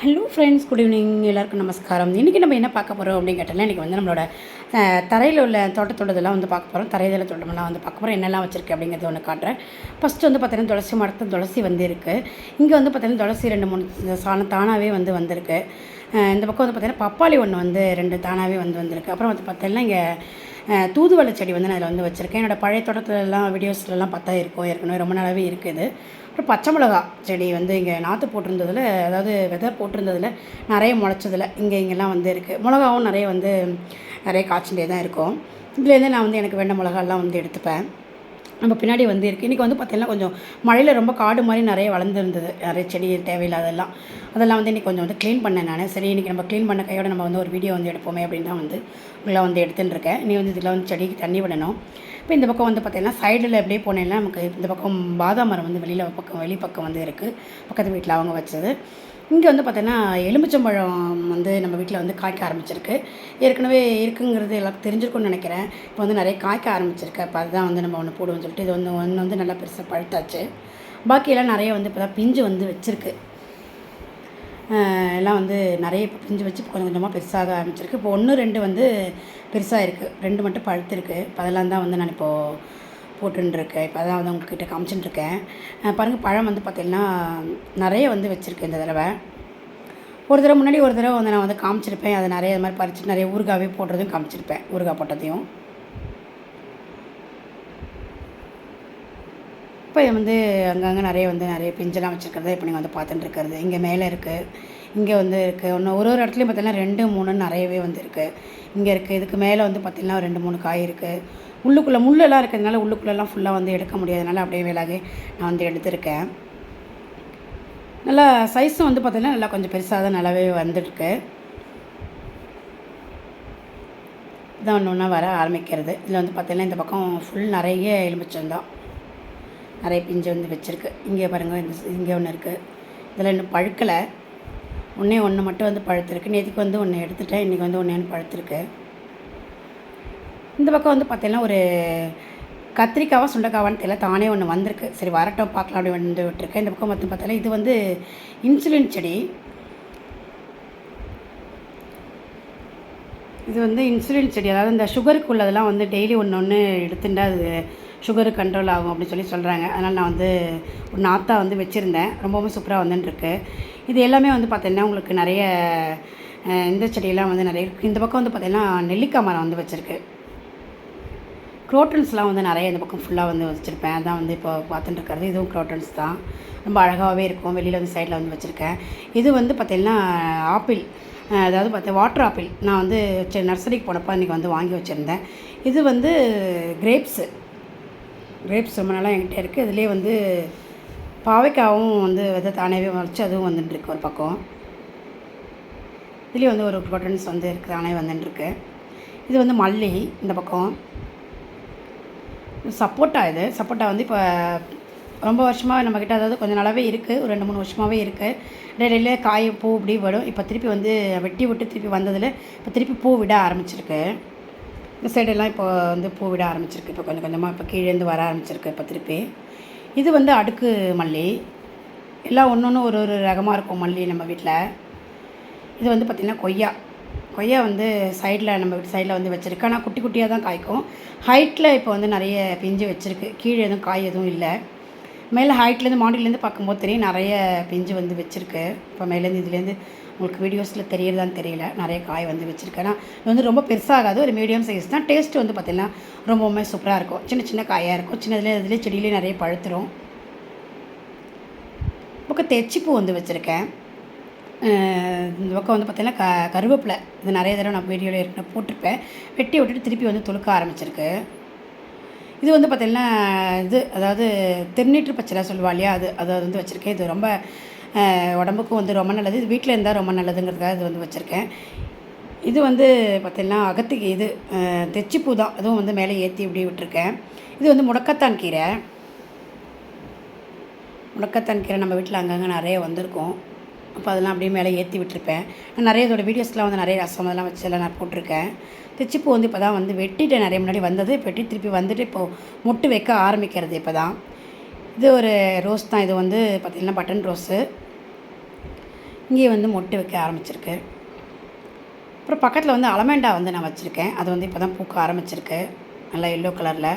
Hello friends good evening எல்லாருக்கும் நமஸ்காரம். இன்றைக்கி நம்ம என்ன பார்க்க போகிறோம் அப்படின்னு கேட்டால் இன்றைக்கி வந்து நம்மளோட தரையில் உள்ள தோட்டத்தோடதெல்லாம் வந்து பார்க்க போகிறோம் தரையில தோட்டமெல்லாம் வந்து பார்க்க போகிறோம் என்னெல்லாம் வச்சுருக்கு அப்படிங்கிறத ஒன்று காட்டுறேன். ஃபஸ்ட்டு வந்து பார்த்தீங்கன்னா துளசி மரத்து துளசி வந்து இருக்குது இங்கே வந்து பார்த்தீங்கன்னா துளசி ரெண்டு மூணு சாணம் தானாகவே வந்து வந்திருக்கு. இந்த பக்கம் வந்து பார்த்தீங்கன்னா பப்பாளி ஒன்று வந்து ரெண்டு தானாகவே வந்து வந்திருக்கு. அப்புறம் வந்து பார்த்தீங்கன்னா இங்கே தூதுவளை செடி வந்து நான் அதில் வந்து வச்சுருக்கேன். என்னோடய பழைய தோட்டத்துலலாம் வீடியோஸ்லலாம் பார்த்தா இருக்கும் ஏற்கனவே ரொம்ப நாளாகவே இருக்குது. அப்புறம் பச்சை மிளகா செடி வந்து இங்கே நாற்று போட்டிருந்ததில் அதாவது விதை போட்டிருந்ததில் நிறைய முளைச்சதில் இங்கே இங்கெல்லாம் வந்து இருக்குது மிளகாவும் நிறைய வந்து நிறைய காய்ச்சிட்டே தான் இருக்கும். இதுலேருந்து நான் வந்து எனக்கு வேண்ட மிளகாலாம் வந்து எடுத்துப்பேன். நம்ம பின்னாடி வந்து இருக்குது இன்றைக்கி வந்து பார்த்திங்கன்னா கொஞ்சம் மழையில் ரொம்ப காடு மாதிரி நிறைய வளர்ந்துருந்தது. நிறைய செடி தேவையில்லாதெல்லாம் அதெல்லாம் வந்து இன்றைக்கி கொஞ்சம் வந்து க்ளீன் பண்ணேன் நான். சரி இன்றைக்கி நம்ம க்ளீன் பண்ண கையோட நம்ம வந்து ஒரு வீடியோ வந்து எடுப்போமே அப்படின்னு தான் வந்து உங்களை வந்து எடுத்துன்னு இருக்கேன் நீ வந்து இதில் வந்து செடிக்கு தண்ணி விடணும். இப்போ இந்த பக்கம் வந்து பார்த்தீங்கன்னா சைடில் எப்படியே போனேன்னா நமக்கு இந்த பக்கம் பாதாம் மரம் வந்து வெளியில் பக்கம் வெளிப்பக்கம் வந்து இருக்குது பக்கத்து வீட்டில் அவங்க வச்சது. இங்கே வந்து பார்த்தோன்னா எலுமிச்சம்பழம் வந்து நம்ம வீட்டில் வந்து காய்க்க ஆரம்பிச்சிருக்கு. ஏற்கனவே இருக்குங்கிறது எல்லாருக்கும் தெரிஞ்சிருக்கும்னு நினைக்கிறேன். இப்போ வந்து நிறைய காய்க்க ஆரம்பிச்சிருக்கு. அப்போ அதுதான் வந்து நம்ம ஒன்று போடுவோம்னு சொல்லிட்டு இது வந்து ஒன்று வந்து நல்லா பெருசாக பழுத்தாச்சு. பாக்கியெல்லாம் நிறைய வந்து இப்போ தான் பிஞ்சு வந்து வச்சுருக்கு. எல்லாம் வந்து நிறைய இப்போ பிஞ்சு வச்சு கொஞ்சம் கொஞ்சமாக பெருசாக ஆரம்பிச்சிருக்கு. இப்போ ஒன்று ரெண்டு வந்து பெருசாக இருக்குது ரெண்டு மட்டும் பழுத்திருக்கு. இப்போ அதெல்லாம் தான் வந்து நான் இப்போது போட்டுருக்கேன் இப்போ அதான் வந்து உங்ககிட்ட காமிச்சுட்டுருக்கேன் பாருங்கள் பழம் வந்து பார்த்திங்கன்னா நிறைய வந்து வச்சுருக்கு இந்த தடவை. ஒரு தடவை முன்னாடி ஒரு தடவை வந்து நான் வந்து காமிச்சிருப்பேன். அதை நிறைய இது மாதிரி பறிச்சு நிறைய ஊறுகாவே போடுறதும் காமிச்சிருப்பேன். ஊறுகாய் போட்டதையும். குப்பை வந்து அங்கங்கே நிறைய வந்து நிறைய பிஞ்செல்லாம் வச்சுருக்கிறத இப்போ நீங்கள் வந்து பார்த்துட்டு இருக்கிறது. இங்கே மேலே இருக்குது இங்கே வந்து இருக்குது ஒன்று ஒரு ஒரு இடத்துலையும் பார்த்தீங்கன்னா ரெண்டு மூணு நிறையவே வந்து இருக்குது இங்கே இருக்குது இதுக்கு மேலே வந்து பார்த்திங்கன்னா ரெண்டு மூணு காய் இருக்குது உள்ளுக்குள்ளே முள்ளெல்லாம் இருக்கிறதுனால உள்ளுக்குள்ளெல்லாம் ஃபுல்லாக வந்து எடுக்க முடியாதனால அப்படியே வேலாகி நான் வந்து எடுத்திருக்கேன். நல்லா சைஸும் வந்து பார்த்திங்கன்னா நல்லா கொஞ்சம் பெருசாக தான் நல்லாவே வந்துருக்கு. இதான் ஒன்று ஒன்றா வர ஆரம்பிக்கிறது. இதில் வந்து பார்த்திங்கன்னா இந்த பக்கம் ஃபுல் நிறைய எலுமிச்சம் தான். நிறைய பிஞ்சு வந்து வச்சுருக்கு. இங்கே பாருங்கள் இந்த இங்கே ஒன்று இருக்குது இதில் இன்னும் பழுக்கலை. ஒன்றே ஒன்று மட்டும் வந்து பழுத்திருக்கு. நேற்றுக்கு வந்து ஒன்று எடுத்துட்டேன். இன்றைக்கி வந்து ஒன்று ஒன்று பழுத்திருக்கு. இந்த பக்கம் வந்து பார்த்தீங்கன்னா ஒரு கத்திரிக்காவா சுண்டைக்காவான்னு தெரியல. தானே ஒன்று வந்திருக்கு. சரி வரட்டும் பார்க்கலாம் அப்படி வந்து விட்டுருக்கேன். இந்த பக்கம் வந்து பார்த்தாலே இது வந்து இன்சுலின் செடி. இது வந்து இன்சுலின் செடி. அதாவது இந்த சுகருக்கு உள்ளதெல்லாம் வந்து டெய்லி ஒன்று ஒன்று எடுத்துட்டா அது சுகரு கண்ட்ரோல் ஆகும் அப்படின்னு சொல்லி சொல்கிறாங்க அதனால் நான் வந்து ஒரு நாத்தா வந்து வச்சுருந்தேன். ரொம்பவும் சூப்பராக வந்துட்டுருக்கு. இது எல்லாமே வந்து பார்த்திங்கன்னா உங்களுக்கு நிறைய இந்த செடியெல்லாம் வந்து நிறைய இந்த பக்கம் வந்து பார்த்திங்கன்னா நெல்லிக்காய் மரம் வந்து வச்சுருக்கு. குரோட்டன்ஸ்லாம் வந்து நிறைய இந்த பக்கம் ஃபுல்லாக வந்து வச்சுருப்பேன். அதான் வந்து இப்போ பார்த்துட்டு இருக்கிறது. இதுவும் குரோட்டன்ஸ் தான். ரொம்ப அழகாகவே இருக்கும். வெளியில் வந்து சைடில் வந்து வச்சுருக்கேன். இது வந்து பார்த்திங்கன்னா ஆப்பிள் அதாவது பார்த்தா வாட்டர் ஆப்பிள் நான் வந்து நர்சரிக்கு போனப்போ இன்றைக்கி வந்து வாங்கி வச்சுருந்தேன். இது வந்து கிரேப்ஸு கிரேப்ஸ் ரொம்ப நாளாக என்கிட்ட இருக்குது இதுலேயே வந்து பாவைக்காவும் வந்து விதை தானேவே வச்சு அதுவும் வந்துட்டுருக்கு ஒரு பக்கம். இதுலேயே வந்து ஒரு ப்ரோட்டன்ஸ் வந்து இருக்குது தானே வந்துட்டுருக்கு இது வந்து மல்லி இந்த பக்கம். சப்போட்டா இது. சப்போட்டா வந்து இப்போ ரொம்ப வருஷமாக நம்மக்கிட்ட அதாவது கொஞ்சம் நாளாகவே இருக்குது ஒரு ரெண்டு மூணு வருஷமாகவே இருக்குது இடையில காய் பூ இப்படி வரும். இப்போ திருப்பி வந்து வெட்டி விட்டு திருப்பி வந்ததில் இப்போ திருப்பி பூ விட ஆரம்பிச்சிருக்கு. இந்த சைடெல்லாம் இப்போ வந்து பூ விட ஆரம்பிச்சிருக்கு. இப்போ கொஞ்சம் கொஞ்சமாக இப்போ கீழேருந்து வர ஆரம்பிச்சிருக்கு இப்போ திருப்பி. இது வந்து அடுக்கு மல்லி. எல்லாம் ஒன்று ஒன்று ஒரு ஒரு ரகமாக இருக்கும் மல்லி நம்ம வீட்டில் இது வந்து பார்த்திங்கன்னா கொய்யா. கொய்யா வந்து சைடில் நம்ம வீட்டு சைடில் வந்து வச்சுருக்கு. ஆனால் குட்டி குட்டியாக தான் காய்க்கும். ஹைட்டில் இப்போ வந்து நிறைய பிஞ்சு வச்சுருக்கு. கீழே எதுவும் காய் எதுவும் இல்லை. மேலே ஹைட்லேருந்து மாடிலேருந்து பார்க்கும்போது தெரியும் நிறைய பிஞ்சு வந்து வச்சுருக்கு. இப்போ மேலேருந்து இதுலேருந்து உங்களுக்கு வீடியோஸில் தெரியறதான்னு தெரியல. நிறைய காய் வந்து வச்சுருக்கேன் ஆனால் இது வந்து ரொம்ப பெருசாகாது. ஒரு மீடியம் சைஸ் தான். டேஸ்ட் வந்து பார்த்திங்கன்னா ரொம்பவுமே சூப்பராக இருக்கும். சின்ன சின்ன காயாக இருக்கும். சின்னதுலேயே இதுலேயே செடியிலே நிறைய பழுத்துரும். பக்கம் தெச்சிப்பூ வந்து வச்சுருக்கேன். இந்த பக்கம் வந்து பார்த்திங்கன்னா க கருவேப்பிலை. இது நிறைய தடவை நான் வீடியோவில் ஏற்கனவே போட்டிருப்பேன். வெட்டி விட்டுட்டு திருப்பி வந்து துளுக்க ஆரம்பிச்சிருக்கு. இது வந்து பார்த்திங்கன்னா இது அதாவது திருநீற்று பச்சை சொல்லுவா இல்லையா? அது அதை வந்து வச்சுருக்கேன். இது ரொம்ப உடம்புக்கும் வந்து ரொம்ப நல்லது. இது வீட்டில் இருந்தால் ரொம்ப நல்லதுங்கிறதுக்காக இது வந்து வச்சுருக்கேன். இது வந்து பார்த்திங்கன்னா அகத்துக்கு இது தெச்சிப்பூ தான். அதுவும் வந்து மேலே ஏற்றி இப்படி விட்டுருக்கேன். இது வந்து முடக்கத்தான் கீரை. முடக்கத்தான் கீரை நம்ம வீட்டில் அங்கங்கே நிறைய வந்திருக்கும். அப்போ அதெல்லாம் அப்படியே மேலே ஏற்றி விட்டுருப்பேன். நான் நிறைய இதோட வீடியோஸ்லாம் வந்து நிறைய ரசம் அதெல்லாம் வச்சு எல்லாம் நான் போட்டிருக்கேன். தெச்சிப்பூ வந்து இப்போ தான் வந்து வெட்டிட்டு நிறைய முன்னாடி வந்தது. வெட்டி திருப்பி வந்துட்டு இப்போது மொட்டு வைக்க ஆரம்பிக்கிறது இப்போ தான் இது ஒரு ரோஸ் தான். இது வந்து பார்த்திங்கன்னா பட்டன் ரோஸு. இங்கேயே வந்து மொட்டு வைக்க ஆரம்பிச்சிருக்கு. அப்புறம் பக்கத்தில் வந்து அலமேண்டா வந்து நான் வச்சுருக்கேன். அது வந்து இப்போ தான் பூக்க ஆரம்பிச்சிருக்கு. நல்லா எல்லோ கலரில்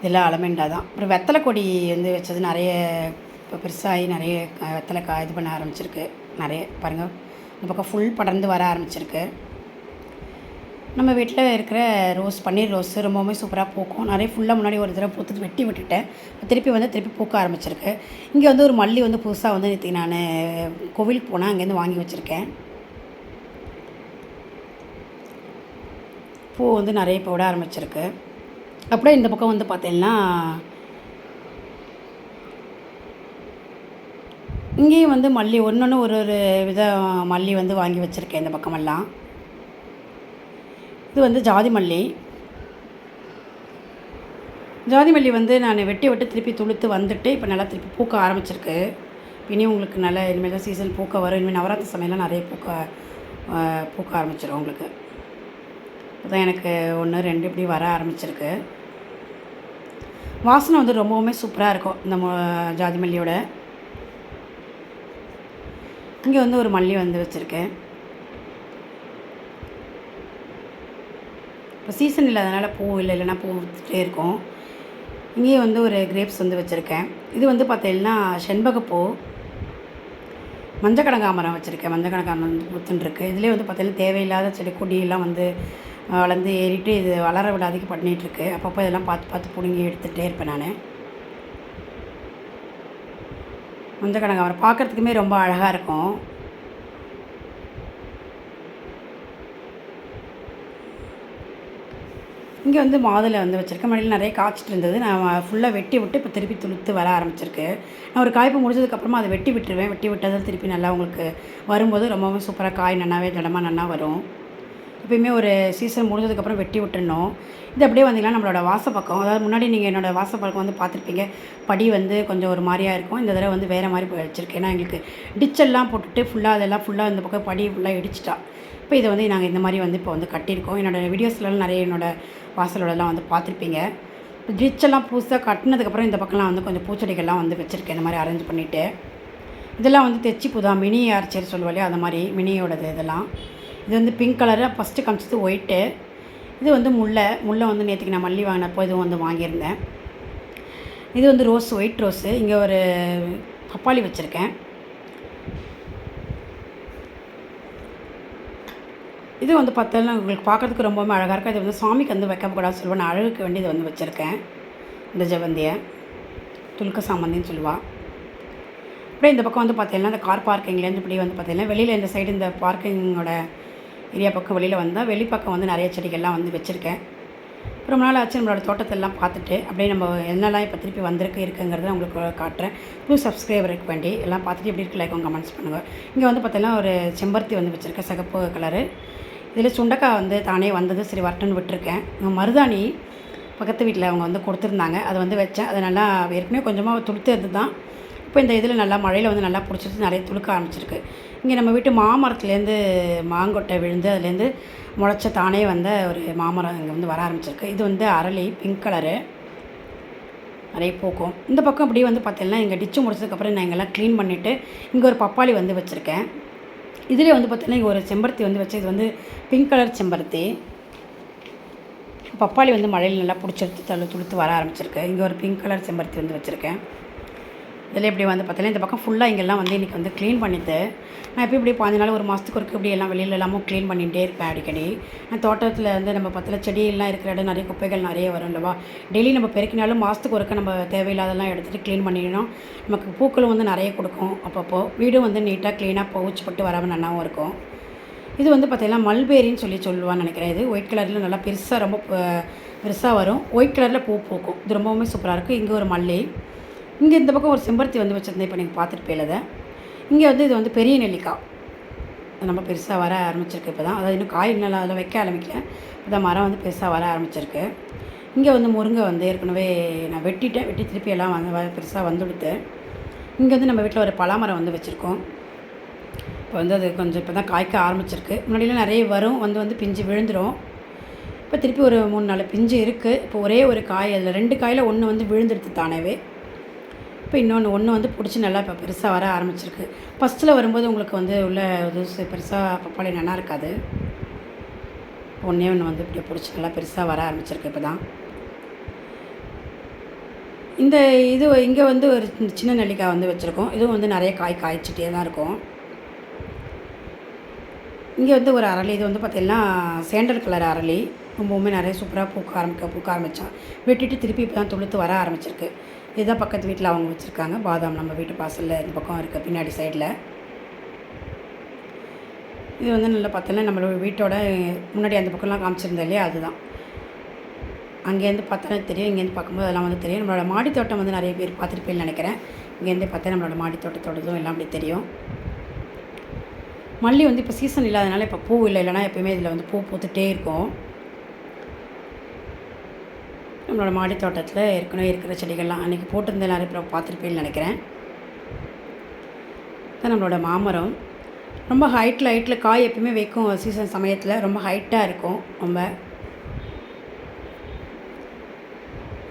இதெல்லாம் அலமேண்டா தான். அப்புறம் வெத்தலை கொடி வந்து வச்சது நிறைய இப்போ பெருசாகி நிறைய க- கா இது பண்ண ஆரம்பிச்சிருக்கு. நிறைய பாருங்கள் இந்த பக்கம் ஃபுல் படர்ந்து வர ஆரம்பிச்சிருக்கு. நம்ம வீட்டில் இருக்கிற ரோஸ் பன்னீர் ரோஸ் ரொம்பவுமே சூப்பராக பூக்கும். நிறைய ஃபுல்லாக முன்னாடி ஒரு தடவை பூத்துட்டு வெட்டி விட்டுட்டேன். திருப்பி வந்து திருப்பி பூக்க ஆரம்பிச்சிருக்கு. இங்கே வந்து ஒரு மல்லி வந்து புதுசாக வந்து நேற்று நான் கோவிலுக்கு போனால் அங்கேருந்து வாங்கி வச்சுருக்கேன். பூ வந்து நிறைய போட ஆரம்பிச்சிருக்கு. அப்படியே இந்த பக்கம் வந்து பார்த்தீங்கன்னா இங்கேயும் வந்து மல்லி ஒன்று ஒன்று ஒரு ஒரு வித மல்லி வந்து வாங்கி வச்சுருக்கேன் இந்த பக்கமெல்லாம். இது வந்து ஜாதி மல்லி. ஜாதி மல்லி வந்து நான் வெட்டி விட்டு திருப்பி துளுத்து வந்துட்டு இப்போ நல்லா திருப்பி பூக்க ஆரம்பிச்சிருக்கு. இனி உங்களுக்கு நல்லா இனிமேல் தான் சீசன் பூக்க வரும். இனிமேல் நவராத்திரி சமையலாம் நிறைய பூக்க பூக்க ஆரம்பிச்சிடும் உங்களுக்கு. இப்போதான் எனக்கு ஒன்று ரெண்டு இப்படி வர ஆரம்பிச்சிருக்கு. வாசனை வந்து ரொம்பவுமே சூப்பராக இருக்கும் இந்த ஜாதி மல்லியோட. இங்கே வந்து ஒரு மல்லி வந்து வச்சுருக்கேன். இப்போ சீசன் இல்லாதனால பூ இல்லை இல்லைனா பூ விற்றுட்டே இருக்கும். இங்கேயே வந்து ஒரு கிரேப்ஸ் வந்து வச்சுருக்கேன். இது வந்து பார்த்தீங்கன்னா செண்பகப்பூ மஞ்சள் கனகாமரம் வச்சுருக்கேன். மஞ்சள் கனகாமரம் வந்து பூத்துன்ருக்கு. இதுலேயே வந்து பார்த்தீங்கன்னா தேவையில்லாத செடி கொடியெல்லாம் வந்து வளர்ந்து ஏறிட்டு இது வளர விடாதிக்கு பண்ணிகிட்ருக்கு அப்பப்போ இதெல்லாம் பார்த்து பார்த்து பிடுங்கி எடுத்துகிட்டே இருப்பேன் நான். மஞ்சள் அவரை பார்க்குறதுக்குமே ரொம்ப அழகாக இருக்கும். இங்கே வந்து மாதுளை வந்து வச்சுருக்கேன். மடியில் நிறைய காய்ச்சிட்டு இருந்தது. நான் ஃபுல்லாக வெட்டி விட்டு இப்போ திருப்பி துளுத்து வர ஆரம்பிச்சிருக்கு. நான் ஒரு காய்ப்பு முடிஞ்சதுக்கப்புறமா அதை வெட்டி விட்டுருவேன். வெட்டி விட்டதில் திருப்பி நல்லா உங்களுக்கு வரும்போது ரொம்பவும் சூப்பராக காய் நன்னாவே திடமாக நன்னா வரும். எப்பயுமே ஒரு சீசன் முடிஞ்சதுக்கப்புறம் வெட்டி விட்டுருணும் இது அப்படியே வந்தீங்கன்னா நம்மளோட வாசப்பக்கம் அதாவது முன்னாடி நீங்கள் என்னோடய வாசப்பக்கம் வந்து பார்த்துருப்பீங்க. படி வந்து கொஞ்சம் ஒரு மாதிரியாக இருக்கும். இந்த தடவை வந்து வேறு மாதிரி போய் வச்சுருக்கேன் ஏன்னா எங்களுக்கு டிச்செல்லாம் போட்டுட்டு ஃபுல்லாக அதெல்லாம் ஃபுல்லாக இந்த பக்கம் படி ஃபுல்லாக இடிச்சிட்டா. இப்போ இதை வந்து நாங்கள் இந்த மாதிரி வந்து இப்போ வந்து கட்டியிருக்கோம். என்னோடய வீடியோஸ்லாம் நிறைய என்னோடய வாசலோடலாம் வந்து பார்த்துருப்பீங்க. டிச்செல்லாம் புதுசாக கட்டினதுக்கப்புறம் இந்த பக்கம்லாம் வந்து கொஞ்சம் பூச்செடிகள்லாம் வந்து வச்சுருக்கேன். இந்த மாதிரி அரேஞ்ச் பண்ணிவிட்டு இதெல்லாம் வந்து தெச்சி புதா மினி ஆர்ச்சர் சொல்லுவாள் அந்த மாதிரி மினியோடது இதெல்லாம். இது வந்து பிங்க் கலரு ஃபஸ்ட்டு காமிச்சது ஒயிட்டு இது வந்து முல்லை. முல்லை வந்து நேற்றுக்கு நான் மல்லி வாங்கினப்போ இதுவும் வந்து வாங்கியிருந்தேன். இது வந்து ரோஸ் ஒயிட் ரோஸு இங்கே ஒரு பப்பாளி வச்சுருக்கேன். இது வந்து பார்த்தோன்னா உங்களுக்கு பார்க்குறதுக்கு ரொம்பவுமே அழகாக இருக்கும். இது வந்து சாமிக்கு வந்து வைக்கக்கூடாது சொல்லுவேன் நான் அழகுக்கு வேண்டி இதை வந்து வச்சுருக்கேன். இந்த ஜெவந்தியை. துலுக்க சாமந்தின்னு சொல்லுவாள் அப்படியே இந்த பக்கம் வந்து பார்த்தீங்கன்னா இந்த கார் பார்க்கிங்லேருந்து இப்படி வந்து பார்த்தீங்கன்னா வெளியில் இந்த சைடு இந்த பார்க்கிங்கோட ஏரியா பக்கம் வெளியில் வந்தால் வெளிப்பக்கம் வந்து நிறைய செடிகள்லாம் வந்து வச்சுருக்கேன். ரொம்ப நாள் ஆச்சு நம்மளோட தோட்டத்தெல்லாம் பார்த்துட்டு அப்படியே நம்ம என்னெல்லாம் இப்போ திருப்பி வந்திருக்கு இருக்குங்கிறத உங்களுக்கு காட்டுறேன். புது சப்ஸ்கிரைபருக்கு வேண்டி எல்லாம் பார்த்துட்டு எப்படி இருக்கு லைக் கமெண்ட்ஸ் பண்ணுங்கள் இங்கே வந்து பார்த்தீங்கன்னா ஒரு செம்பருத்தி வந்து வச்சுருக்கேன் சிகப்பு கலரு இதில் சுண்டக்காய் வந்து தானே வந்தது சரி வரட்டுன்னு விட்டுருக்கேன். மருதாணி பக்கத்து வீட்டில் அவங்க வந்து கொடுத்துருந்தாங்க. அதை வந்து வச்சேன். அது நல்லா ஏற்கனவே கொஞ்சமாக துளுத்து தான் இப்போ இந்த இதில் நல்லா மழையில் வந்து நல்லா பிடிச்சிட்டு நிறைய துளுக்க ஆரம்பிச்சிருக்கு. இங்கே நம்ம வீட்டு மாமரத்துலேருந்து மாங்கொட்டை விழுந்து அதுலேருந்து முளைச்ச தானே வந்த ஒரு மாமரம் இங்கே வந்து வர ஆரம்பிச்சிருக்கு. இது வந்து அரளி பிங்க் கலரு நிறைய பூக்கும். இந்த பக்கம் அப்படியே வந்து பார்த்தீங்கன்னா இங்கே டிச்சு முடிச்சதுக்கப்புறம் நான் இங்கெல்லாம் க்ளீன் பண்ணிவிட்டு இங்கே ஒரு பப்பாளி வந்து வச்சுருக்கேன். இதுலேயே வந்து பார்த்தீங்கன்னா இங்கே ஒரு செம்பருத்தி வந்து வச்சு இது வந்து பிங்க் கலர் செம்பருத்தி. பப்பாளி வந்து மழையில் நல்லா பிடிச்சிருத்து தள்ளு துளுத்து வர ஆரம்பிச்சிருக்கு. இங்கே ஒரு பிங்க் கலர் செம்பருத்தி வந்து வச்சுருக்கேன். இதில் இப்படி வந்து பார்த்தீங்கன்னா இந்த பக்கம் ஃபுல்லாக இங்கெல்லாம் வந்து இன்றைக்கி வந்து க்ளீன் பண்ணிட்டு நான் எப்போ இப்படி பாஞ்ச நாள் ஒரு மாதத்துக்கு ஒருக்கு இப்படி எல்லாம் வெளியில் எல்லாமும் க்ளீன் பண்ணிகிட்டே இருப்பேன் அடிக்கடி. நான் தோட்டத்தில் வந்து நம்ம பத்தில் செடியெல்லாம் இருக்கிற இடம் நிறைய குப்பைகள் நிறைய வரும் இல்லைவா? டெய்லி நம்ம பெருக்கினாலும் மாதத்துக்கு ஒருக்க நம்ம தேவையில்லாதெல்லாம் எடுத்துகிட்டு க்ளீன் பண்ணிடணும் நமக்கு பூக்களும் வந்து நிறைய கொடுக்கும் அப்பப்போ. வீடும் வந்து நீட்டாக க்ளீனாக பவுச்சு போட்டு வராமல் நல்லாவும் இருக்கும். இது வந்து பார்த்தீங்கன்னா மல்பேரின்னு சொல்லி சொல்லுவான்னு நினைக்கிறேன் இது. ஒயிட் கலரில் நல்லா பெருசாக ரொம்ப பெருசாக வரும். ஒயிட் கலரில் பூ பூக்கும். இது ரொம்பவுமே சூப்பராக இருக்கும். இங்கே ஒரு மல்லி. இங்கே இந்த பக்கம் ஒரு செம்பருத்தி வந்து வச்சுருந்தேன். இப்போ நீங்கள் பார்த்துட்டு போயிலதை இங்கே வந்து இது வந்து பெரிய நெல்லிக்காய். அது நம்ம பெருசாக வர ஆரம்பிச்சிருக்கு இப்போ தான் அதாவது இன்னும் காய் நல்லா அதில் வைக்க ஆரம்பிக்கல. இப்போ தான் மரம் வந்து பெருசாக வர ஆரம்பிச்சிருக்கு. இங்கே வந்து முருங்கை வந்து ஏற்கனவே நான் வெட்டிட்டேன். வெட்டி திருப்பி எல்லாம் வந்து வ- பெருசாக கொடுத்தேன். இங்கே வந்து நம்ம வீட்டில் ஒரு பலாமரம் வந்து வச்சுருக்கோம். இப்போ வந்து அது கொஞ்சம் இப்போ தான் காய்க்க ஆரம்பிச்சிருக்கு. முன்னாடிலாம் நிறைய வரும். வந்து வந்து பிஞ்சு விழுந்துடும் இப்போ திருப்பி ஒரு மூணு நாலு பிஞ்சு இருக்குது இப்போ ஒரே ஒரு காய் அதில் ரெண்டு காயில் ஒன்று வந்து விழுந்துடுது தானேவே. இப்போ இன்னொன்று ஒன்று வந்து பிடிச்சி நல்லா இப்போ பெருசாக வர ஆரம்பிச்சிருக்கு. ஃபஸ்ட்டில் வரும்போது உங்களுக்கு வந்து உள்ள இது பெருசாக பப்பாளி நல்லா இருக்காது. ஒன்றே ஒன்று வந்து இப்படி பிடிச்சி நல்லா பெருசாக வர ஆரம்பிச்சிருக்கு இப்போ தான் இந்த இது இங்கே வந்து ஒரு சின்ன நெல்லிக்காய் வந்து வச்சுருக்கோம். இதுவும் வந்து நிறைய காய் காய்ச்சிட்டே தான் இருக்கும். இங்கே வந்து ஒரு அரளி இது வந்து பார்த்திங்கன்னா சேண்டல் கலர் அரளி. ரொம்பவுமே நிறைய சூப்பராக பூக்க ஆரம்பிக்க பூக்க ஆரம்பித்தான் வெட்டிட்டு திருப்பி இப்போ தான் துளுத்து வர ஆரம்பிச்சிருக்கு. இதுதான் பக்கத்து வீட்டில் அவங்க வச்சுருக்காங்க. பாதாம் நம்ம வீட்டு வாசலில் இந்த பக்கம் இருக்குது பின்னாடி சைடில் இது வந்து நல்லா பார்த்தோன்னா நம்மளோட வீட்டோட முன்னாடி அந்த பக்கம்லாம் காமிச்சிருந்தா இல்லையா? அதுதான். அங்கேருந்து பார்த்தோன்னா தெரியும் இங்கேருந்து பார்க்கும்போது அதெல்லாம் வந்து தெரியும். நம்மளோட மாடித்தோட்டம் வந்து நிறைய பேர் பார்த்துருப்பேன்னு நினைக்கிறேன். இங்கேருந்து பார்த்தா நம்மளோட மாடி தோட்டத்தோடதும் எல்லாம் அப்படி தெரியும். மல்லி வந்து இப்போ சீசன் இல்லாதனால இப்போ பூ இல்லை இல்லைனா எப்பயுமே இதில் வந்து பூ பூத்துட்டே இருக்கும். நம்மளோட மாடி தோட்டத்தில் ஏற்கனவே இருக்கிற செடிகள்லாம் அன்றைக்கி போட்டிருந்த நிறைய பேர் பார்த்துருப்பேன்னு நினைக்கிறேன். தான் நம்மளோட மாமரம். ரொம்ப ஹைட்டில் ஹைட்டில் காய் எப்பயுமே வைக்கும் சீசன் சமயத்தில். ரொம்ப ஹைட்டாக இருக்கும். ரொம்ப.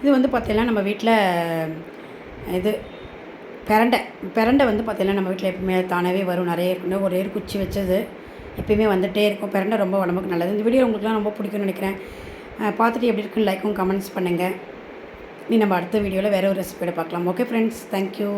இது வந்து பார்த்திங்கன்னா நம்ம வீட்டில் இது பிரண்டை. பிரண்டை வந்து பார்த்திங்கன்னா நம்ம வீட்டில் எப்பவுமே தானாகவே வரும். நிறைய இருக்குன்னு ஒரே குச்சி வச்சது எப்பயுமே வந்துகிட்டே இருக்கும். பிரண்டை ரொம்ப உடம்புக்கு நல்லது. இந்த வீடியோ உங்களுக்குலாம் ரொம்ப பிடிக்கும்னு நினைக்கிறேன். பார்த்துட்டு எப்படி இருக்குன்னு லைக்கும் கமெண்ட்ஸ் பண்ணுங்கள் நீ நம்ம அடுத்த வீடியோவில் வேறு ஒரு ரெசிபியோட பார்க்கலாம். Okay friends thank you